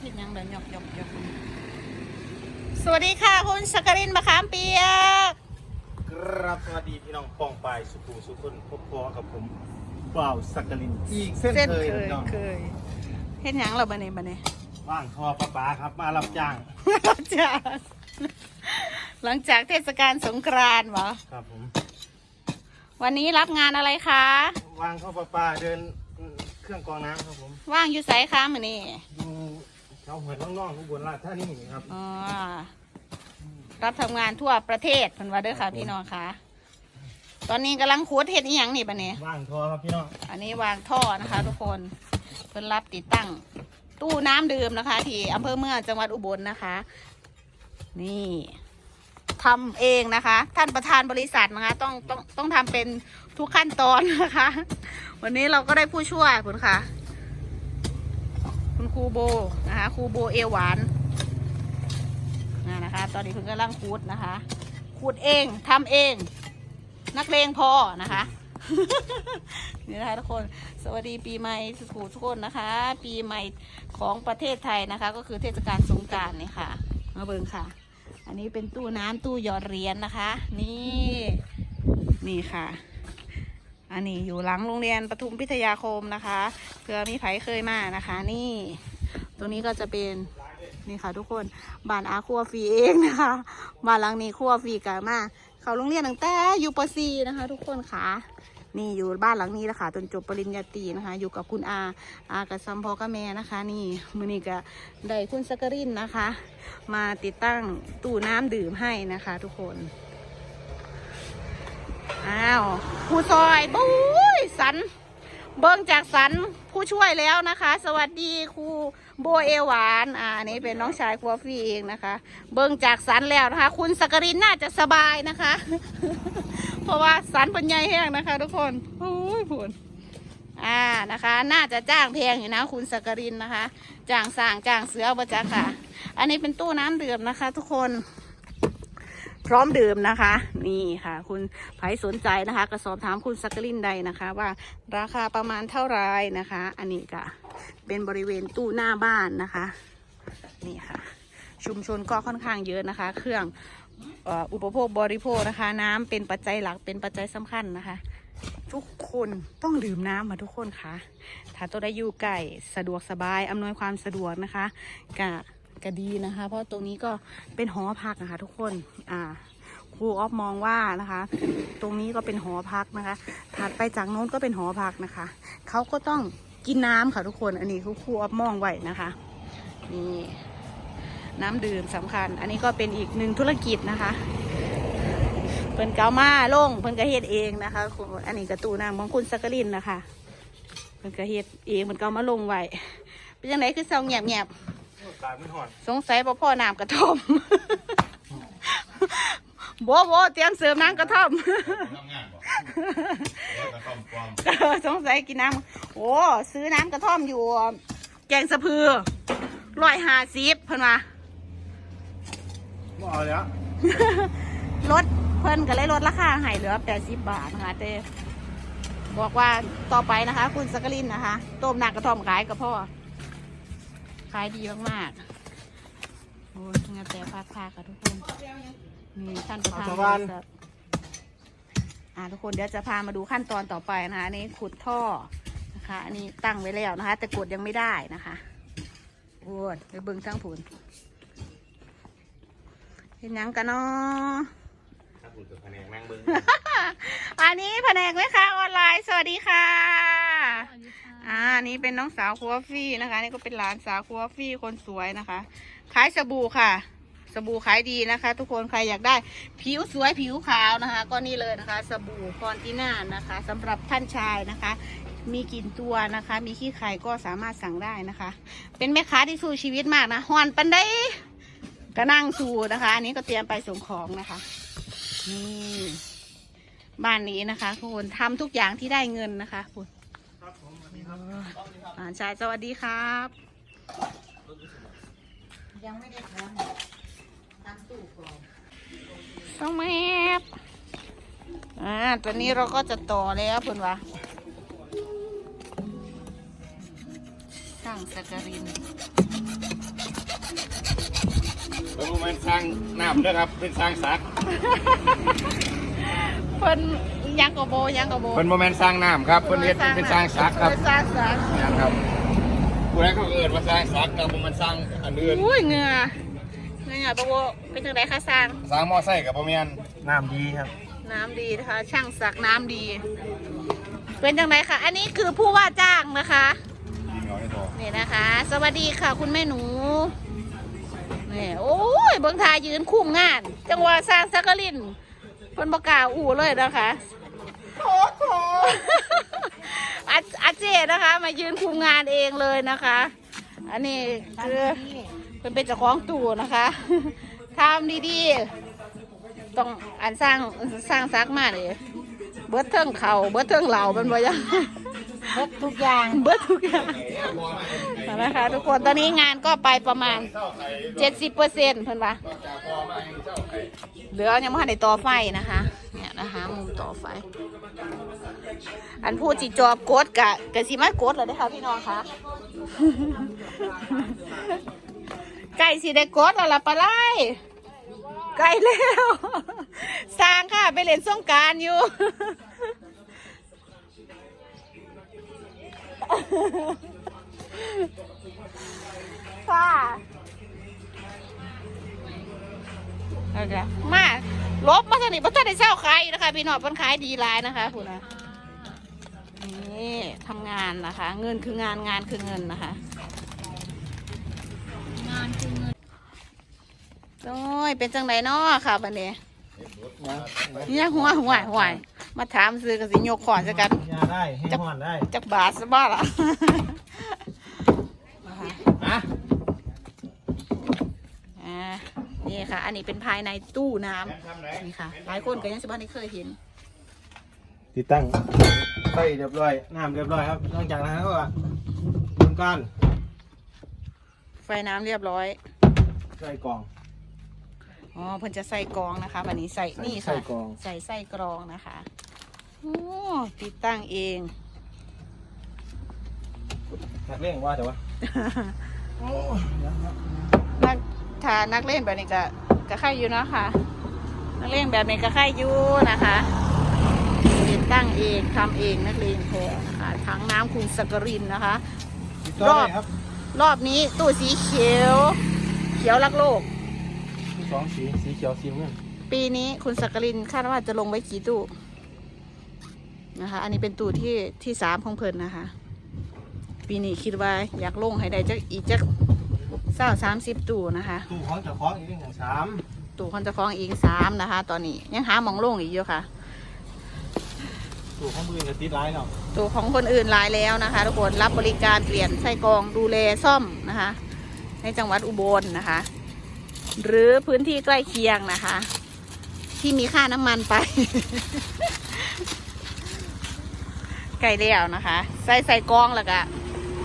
เห็นยังเดินหยอกหยอกหยอกสวัสดีค่ะ คุณสกรินมะขามเปียกครับสวัสดีพี่น้องปองปายสุขุมสุขุนพบพอกับผมบ่าวสักกลินอีกเส้นเคยเคยพี่น้องเคยเห็นยังเราบันนี้บันนี้ว่างทอปลาปลาครับมารับจ้างจากหลังจากเทศกาลสงกรานต์เหรอครับผม วันนี้รับงานอะไรคะว่างทอปลาปลาเดินเค รื่องกรองน้ำครับผมว่างอยู่ไสคะมือนี้ดูชาวหัวน้องๆอุบลราชธานีครับอ๋อรับทำงานทั่วประเทศเพันว่าเด้อค่ะพี่น้องค่ะ ตอนนี้กำลังคูดเห็ดอีหยังนี่บันนี้ ว่างทอครับพี่น้องอันนี้วางท่อนะคะ ทุกคนเพิ่นรับติดตั้ง ตู้น้ำดื่มนะคะ ที่อำเภอเมืองจังหวัดอุบลนะคะ นี่ ทำเองนะคะ ท่านประธานบริษัทนะคะ ต้องต้องต้องทำเป็นทุกขั้นตอนนะคะ วันนี้เราก็ได้ผู้ช่วยคุณค่ะ คุณครูโบนะคะครูโบเอวหวานนะนะคะ ตอนนี้คุณกำลังคูดนะคะคูดเองทำเอง นักเลงพอนะคะนี่นะคะทุกคนสวัสดีปีใหม่สุขทุกคนนะคะ ปีใหม่ของประเทศไทยนะคะ ก็คือเทศกาลสงกรารนี่ค่ะ มาเบิ่งค่ะ อันนี้เป็นตู้น้ำตู้หยอดเหรียญนะคะ นี่นี่ค่ะ อันนี้อยู่หลังโรงเรียนปทุมพิทยาคมนะคะเผื่อมีไผเคยมานะคะ นี่ ตรงนี้ก็จะเป็นนี่ค่ะทุกคนบ้านอาครัวฟรีเองนะคะบ้านหลังนี้ครัวฟรีกันมาเขาโรงเรียนตั้งแต่อยู่ป .4 นะคะ ทุกคนค่ะ นี่อยู่บ้านหลังนี้แหละค่ะจนจบปริญญาตรีนะคะ อยู่กับคุณอาอากับซัมพอกับแม่นะคะ นี่มือนี้ก็ได้คุณสกรินนะคะ มาติดตั้งตู้น้ำดื่มให้นะคะ ทุกคนอ้าวผู้ซอยบุ้ยสัน เบิ้งจากสันผู้ช่วยแล้วนะคะ สวัสดีครูโบเอหวาน อ่าอันนี้เป็นน้องชายครัวฟี่เองนะคะ เบิ้งจากสันแล้วนะคะ คุณสกรินน่าจะสบายนะคะ เพราะว่าสันเป็นใหญ่แห้งนะคะทุกคนโอ้ยผลอ่านะคะ น่าจะจ้างแพงอยู่นะคุณสกรินนะคะจ้างสร้างจ้างเสือประจักค่ะ อันนี้เป็นตู้น้ำดื่มนะคะ ทุกคนพร้อมดื่มนะคะ นี่ค่ะ คุณไผสนใจนะคะก็สอบถามคุณสักกลินใดนะคะ ว่าราคาประมาณเท่าไรนะคะ อันนี้ก็เป็นบริเวณตู้หน้าบ้านนะคะ นี่ค่ะ ชุมชนก็ค่อนข้างเยอะนะคะ เครื่อง อุปโภคบริโภคนะคะ น้ำเป็นปัจจัยหลักเป็นปัจจัยสำคัญนะคะ ทุกคนต้องดื่มน้ำมาทุกคนค่ะ ถ้าตัวได้อยู่ใกล้สะดวกสบายอำนวยความสะดวกนะคะกะกะดีนะคะ เพราะตรงนี้ก็เป็นหอพักนะคะ ทุกคนอ่าครูออฟมองว่านะคะ ตรงนี้ก็เป็นหอพักนะคะถัดไปจากโน้นก็เป็นหอพักนะคะเขาก็ต้องกินน้ำค่ะทุกคน อันนี้ครูครูออฟมองไว้นะคะนี่ น้ำดื่มสำคัญ อันนี้ก็เป็นอีกหนึ่งธุรกิจนะคะเพิ่นเกามาลงเพิ่นก็เฮ็ดเองนะคะคุณอันนี้กระตูนางของคุณสักกลินนะคะเพิ่นก็เฮ็ดเองเพิ่นเกามาลงไว้เป็นยังไงคือเซาเงียบเงียบกายไม่หอนๆสงสัยบ่พ่อน้ำกระท่อมบ่บ่เตรียมเสริมน้ำกระท่อมทำงานบอกแล้วก็ต้มความสงสัยกินน้ำโอ้ซื้อน้ำกระท่อมอยู่ แกงสะพือร้อยห้าสิบเพิ่นว่า บ่เอาแล้วลดเพิ่นก็เลยลดราคาให้เหลือ 80 บาทนะคะเต้บอกว่าต่อไปนะคะ คุณสกลินนะคะ ต้มน้ำกระท่อมขายกับพ่อ ขายดีมากๆโอ้ยงานแต่พักพาค่ะทุกคนนี่ท่านประธานบริษัทอ่าทุกคนเดี๋ยวจะพามาดูขั้นตอนต่อไปนะคะอันนี้ขุดท่อนะคะ อันนี้ตั้งไว้แล้วนะคะ แต่กดยังไม่ได้นะคะโอ้ยไปเบิ่งทั้งผุน เห็นหยังกันเนาะถ้าคุณกับแผนกนั่งเบิ้งอันนี้แผนกแม่ค้าออนไลน์ สวัสดีค่ะ อ่าอันนี้เป็นน้องสาวครัวฟี่นะคะ นี่ก็เป็นหลานสาวครัวฟี่คนสวยนะคะ ขายสบู่ค่ะ สบู่ขายดีนะคะ ทุกคนใครอยากได้ ผิวสวยผิวขาวนะคะ ก็นี่เลยนะคะ สบู่พรติน่านะคะสำหรับท่านชายนะคะ มีกลิ่นตัวนะคะ มีขี้ไข่ก็สามารถสั่งได้นะคะ เป็นแม่ค้าที่สู้ชีวิตมากนะฮอนปันได้ ก็นั่งสู้นะคะ อันนี้ก็เตรียมไปส่งของนะคะ นี่บ้านนี้นะคะทุกคนทำทุกอย่างที่ได้เงินนะคะคุณครับผมสวัสดีครับอ่าชายสวัสดีครับ ยังไม่ได้ทำทำตู้ก่อนต้องแมบอ่าตอนนี้เราก็จะต่อแล้วคุณวะทช่างสกริน เป็นโมเมนต์สร้างน้ำด้วยครับ เป็นสร้างสักเพิ่นยังกะโบยังกะโบเป็นโมเมนต์สร้างน้ำครับเป็นเฮ็ดเป็นสร้างสักครับเป็นสร้างสักนี่ครับผู้ใดเขาเอิดว่าสร้างสักกับโมเมนต์สร้างอันอื่นอุ้ยเหงื่อเหงื่อปะโบเป็นจังไดคะสร้างสร้างมอไซค์กับโมเมนน้ำดีครับ น้ำดีนะคะ ช่างสักน้ำดี เป็นจังไดคะอันนี้คือผู้ว่าจ้างนะคะยิงเอาได้พอนี่นะคะ สวัสดีค่ะคุณแม่หนู นี่โอ้ยเบิ่งทายืนคุมงาน จังหวะสร้างสักกะลินเพิ่นประกล้าอู่เลยนะคะโอ้โหอาอาเจนะคะ มายืนคุมงานเองเลยนะคะ อันนี้คือเพิ่นเป็นเจ้าของตู่นะคะทำดีๆต้องอันสร้างสร้างซักมาเลยเบิดเทิงเขาเบิดเทิงเหล่าเป็นบ่ยัง ครบทุกอย่างเบิดทุกอย่างนะคะทุกคนตอนนี้งานก็ไปประมาณ 70เปอร์เซ็นต์เพิ่นว่าเหลือยังไม่ทันได้ต่อไฟนะคะ เนี่ยนะคะมุมต่อไฟ อันพูดจีจอบกดกะกะสิมากดเลยนะคะพี่น้องคะไก่สิได้กดแล้วล่ะปลาไหลไก่แล้ว สร้างค่ะไปเล่นสงกรารอยู่ ค่ะเอาละมาลบมาทางนี้เพราะท่านได้เช่าขายนะคะพี่น้องเพิ่นขายดีหลายนะคะคุณนะนี่ทำงานนะคะ เงินคืองานงานคือเงินนะคะ งานคือเงินโอ้ยเป็นจังไดเนาะค่ะบันนี้เนี่ยหัวหัวหัว มาถามซื้อกันสิยกขอนจะกันยาได้ให้ห่อนได้จักบาทซะบ้าล่ะนะคะฮะอ่านี่ค่ะ อันนี้เป็นภายในตู้น้ำทำไหนนี่ค่ะ หลายคนก็ยังสิบ้านได้เคยเห็น ติดตั้งไฟเรียบร้อยน้ำเรียบร้อยครับนอกจากนั้นก็ทำการไฟน้ำเรียบร้อยใส่กล่อง อ๋อเพิ่นจะใส่กรองนะคะวันนี้ใส่นี่ใส่ค่ะกรอง ใส่ไส้กรองนะคะโอ้ติดตั้งเอง นักเล่งว่าแต่ว่านักถ้านักเล่นแบบนี้ก็ก็ค่ายอยู่เนาะค่ะ นักเล่นแบบนี้ก็ค่ายอยู่นะคะ ติดตั้งเองทำเองนักเลงแท้นะคะถังน้ำคุณสกรินนะคะ ติดต่อได้ครับ รอบนี้ตู้สีเขียว เขียวรักโลกมี สองสีสีเขียวสีเงินปีนี้คุณสักกรินคาดว่าจะลงไว้กี่ตู้นะคะ อันนี้เป็นตู้ที่ที่สามของเพิ่นนะคะ ปีนี้คิดว่าอยากลงให้ได้จักอีกจักเศร้าสามสิบตู้นะคะ ตู้ของเจ้าของอีกหนึ่งสามตู้คนจะคล้องอีกสามนะคะ ตอนนี้ยังหาหมองลงอีกอยู่ค่ะ ตู้ของมือจะติดร้ายเนาะตู้ของคนอื่นหลายแล้วนะคะ ทุกคนรับบริการเปลี่ยนไส้กรองดูแลซ่อมนะคะ ในจังหวัดอุบลนะคะ หรือพื้นที่ใกล้เคียงนะคะ ที่มีค่าน้ำมันไป ไก่เลี้ยวนะคะ ใส่ใส่กรองแล้วก็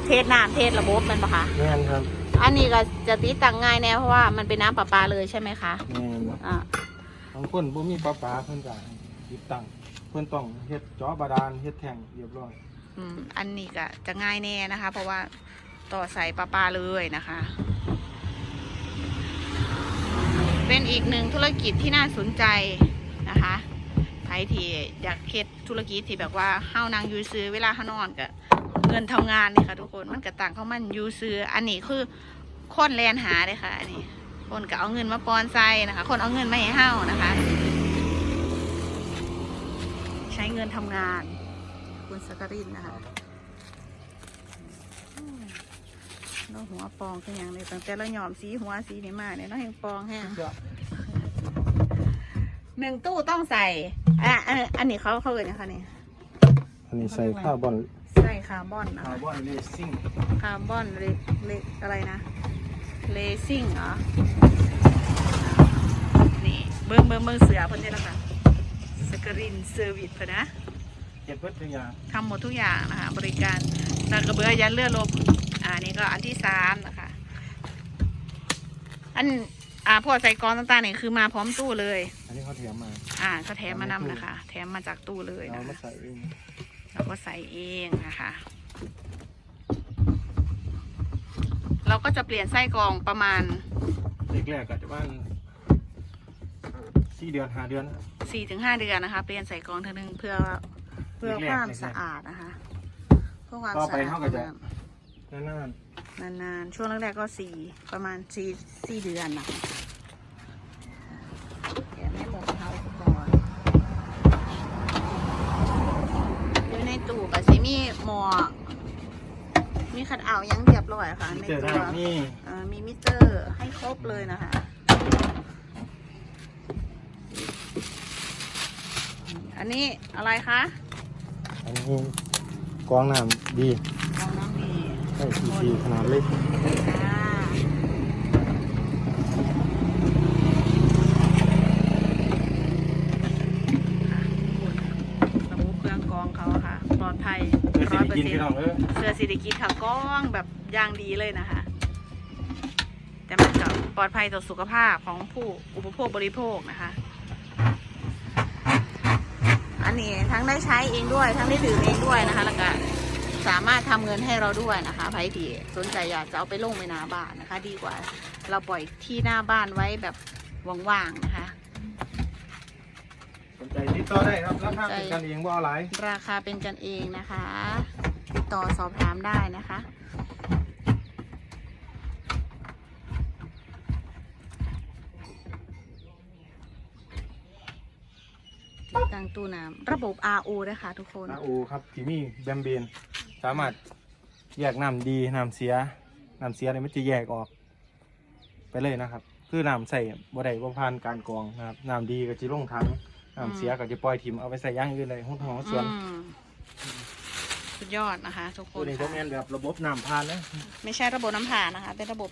เทศน้ำเทศระบบแมันปะคะแม่นครับอันนี้ก็จะติดตั้งง่ายแน่เพราะว่ามันเป็นน้ำประปาเลยใช่ไหมคะแม่นอ่าบางคนบ่มีปลาปลาเพิ่นก็ติดตั้งเพิ่นต้องเฮ็ดเจอบาดาลเฮ็ดแท่งเรียบร้อยอืมอันนี้ก็จะง่ายแน่นะคะ เพราะว่าต่อใส่ประปาเลยนะคะ เป็นอีกหนึ่งธุรกิจที่น่าสนใจนะคะใครที่อยากเฮ็ดธุรกิจที่แบบว่าเฮานางยูซื้อเวลาเฮานอนก็เงินทำงานนี่ค่ะทุกคนมันก็ต่างเข้ามันยูซื้ออันนี้คือคนแลนหาเลยค่ะ อันนี้ คนก็เอาเงินมาปอนใส่นะคะ คนเอาเงินมาให้เฮานะคะ ใช้เงินทำงาน คุณสกรินนะคะ อืมเราหัวปองคืออย่างเลยตั้งแต่เราหยอมสีหัวสีนี่มาเนี่ยเราแห่งปองแห้งหนึ่งตู้ต้องใส่อะอันอันนี้เขาเขาเอ่ยนะคะเนี่ยอันนี้ใส่คาร์บอนใส่คาร์บอนนะคาคะร์บอนเลซิ่งคาร์บอนเลเลอะไรนะเลซิ่งเหรอนี่เบิ้งเบิ้งเบิ้งเสือเพิ่นนี่แหละค่ะสกรินเซอร์วิสเพิ่นนะเก็บเบิดทุกอย่างทำหมดทุกอย่างนะคะบริการตากระเบือยันเลือดลบ อ่านี่ก็อันที่สามนะคะ อันอ่าพวกใส่กรองต่างๆนี่คือมาพร้อมตู้เลย อันนี้เขาแถมมา อ่าก็แถมมานำนะคะ แถมมาจากตู้เลยเรานะมาคะใส่เองเราก็ใส่เองนะคะ เราก็จะเปลี่ยนไส้กรองประมาณแรกๆก็จะบ้านสี่เดือนห้าเดือน4-5เดือนนะคะ เปลี่ยนใส่กรองเท่านึงเพื่อเพื่อแรกๆความแรกๆสะอาดนะคะ เพื่อความต่อสะไปอาดเขาก็จะนั่ นนานๆ ช่วงแรกๆก็สี่ประมาณสี่สี่เดือนนะคะแกะแม่หมกเขาก่อนอยู่ในตู้กับซิมีหมอมีขัดเอาท์ยังเรียบร้อยค่ะๆในเจอตัได้วนี่เอ่อมีมิเตอร์ให้ครบเลยนะคะอันนี้อะไรคะ อันนี้กรองน้ำดีลองน้ำมี ใช่ทีทีขนาดเล็กอ่าระบบเครื่องกรองเขาอะค่ะ ปลอดภัยเพื่อสิร้อยได้เปอร์กินเซ็นพี่ต์น้องเออเสื้อสิริกิตค่ะกล้องแบบอย่างดีเลยนะคะ แต่มันก็ปลอดภัยต่อสุขภาพของผู้อุปโภคบริโภคนะคะ อันนี้ทั้งได้ใช้เองด้วย ทั้งได้ดื่มเองด้วยนะคะแล้วก็ สามารถทำเงินให้เราด้วยนะคะใครที่สนใจอยากจะเอาไปลงไว้หน้าบ้านนะคะ ดีกว่า เราปล่อยที่หน้าบ้านไว้แบบว่างๆนะคะสนใจติดต่อได้ครับราคาเป็นกันเองว่าเอาหลายราคาเป็นกันเองนะคะติดต่อสอบถามได้นะคะติดตั้งตู้น้ำระบบ RO นะคะทุกคนนาอูครับที่มีแบมเบน สามารถแยกน้ำดีน้ำเสียน้ำเสียเนี่ยมันจะแยกออก ไปเลยนะครับ คือน้ำใส่บ่ได้บ่ผ่านการกรองนะครับน้ำดีก็จะลงถังน้ำเสียก็จะปล่อยทิมเอาไปใส่อย่างอื่นเลยห้องท้องสวน อืมสุดยอดนะคะ ทุกคตัวนนี้ก็ค่ะ แม่นแบบระบบน้ำผ่านนะไม่ใช่ระบบน้ำผ่านนะคะ เป็นระบบ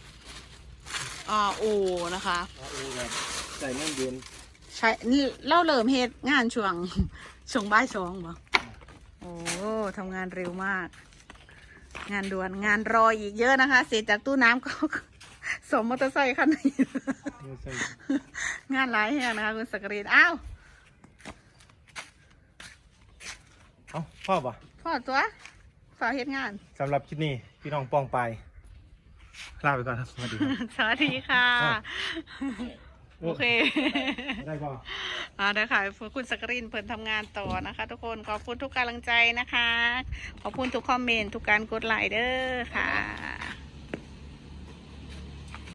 RO นะคะนาอูแบบใส่น้ำเย็นใช่นี่เล่าเริ่มเฮ็ดงานช่วง ช่วงบ่ายสองบ่ โอ้ทำงานเร็วมาก งานด่วนงานรออีกเยอะนะคะ เสร็จจากตู้น้ำก็ สมมอเตอร์ไซค์คันนี้นี่ใส่งานหลายแห่งนะคะคุณสักกรีนอ้าวเอ้าพ่อป่ะพ่อตัวฝากเฮ็ดงานสำหรับคลิปนี้พี่น้องป้องไปลาไปก่อนครับสวัสดีครับสวัสดีค่ะอ้าวโอเค ได้ป่ะ อ่าเดี๋ยค่ะคุณสกกรินเพิ่นทำงานต่อนะคะ ทุกคนขอบคุณทุกกำลังใจนะคะ ขอบคุณทุกคอมเมนต์ทุกการกดไลค์เด้อค่ะ